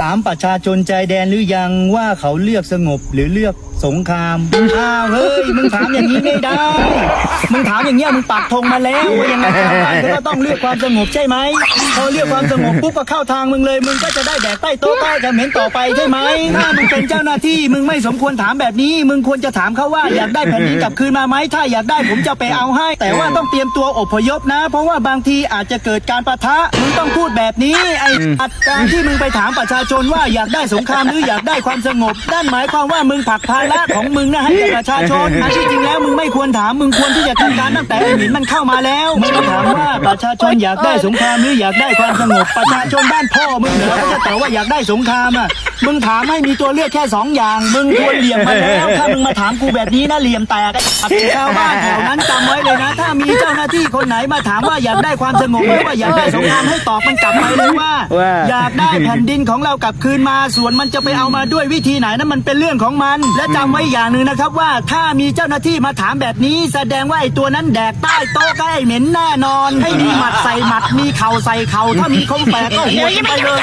ถามประชาชนใจแดนหรือยังว่าเขาเลือกสงบหรือเลือก สงคราม อ้าวเฮ้ยมึงถามอย่างนี้ไม่ได้ มึงถามอย่างเงี้ยมึงปักธงมาแล้วว่ายังไงชาวบ้านเขาก็ต้องเลือกความสงบใช่ไหมพอเลือกความสงบปุ๊บก็เข้าทางมึงเลย มึงก็จะได้แดกใต้โต๊ะใต้เขมรต่อไปใช่ไหมถ้ามึงเป็นเจ้าหน้าที่มึงไม่สมควรถามแบบนี้ มึงควรจะถามเขาว่าอยากได้แผ่นดินกลับคืนมาไหมถ้าอยากได้ผมจะไปเอาให้ แต่ว่าต้องเตรียมตัวอพยพนะ เพราะว่าบางทีอาจจะเกิดการปะทะมึงต้องพูดแบบนี้ไอ้อัดการที่มึงไปถามประชาชนว่าอยากได้สงครามหรืออยากได้ความสงบนั่นหมายความว่ามึงผลักภาระของมึงนะให้แก่ประชาชนอันที่จริงแล้วมึงไม่ควรถามมึงควรที่จะจัดการตั้งแต่ไอ้หมินมันเข้ามาแล้วมึงมาถามว่าประชาชนอยากได้สงครามหรืออยากได้ความสงบประชาชนบ้านพ่อมึงเหรอเขาจะตอบว่าอยากได้สงครามอะมึงถามให้มีตัวเลือกแค่สองอย่าง มึงควรเหลี่ยมมาแล้วถ้ามึงมาถามกูแบบนี้นะเหลี่ยมแตกไอ้ชาวบ้านแถวนั้น เจ้าหน้าที่คนไหนมาถามว่าอยากได้ความสงบหรือว่าอยากได้สงครามให้ตอบมันกลับไปเลยว่า ว่า อยากได้แผ่นดินของเรากลับคืนมา ส่วนมันจะไปเอามาด้วยวิธีไหนนั้นมันเป็นเรื่องของมัน และจำไว้อย่างหนึ่งนะครับว่าถ้ามีเจ้าหน้าที่มาถามแบบนี้ แสดงว่าไอ้ตัวนั้นแดกใต้โต๊ะใกล้เหม็นแน่นอน ให้มีหมัดใส่หมัดมีเข่าใส่เข่าถ้ามีคมแฝกก็หัวกันไปเลย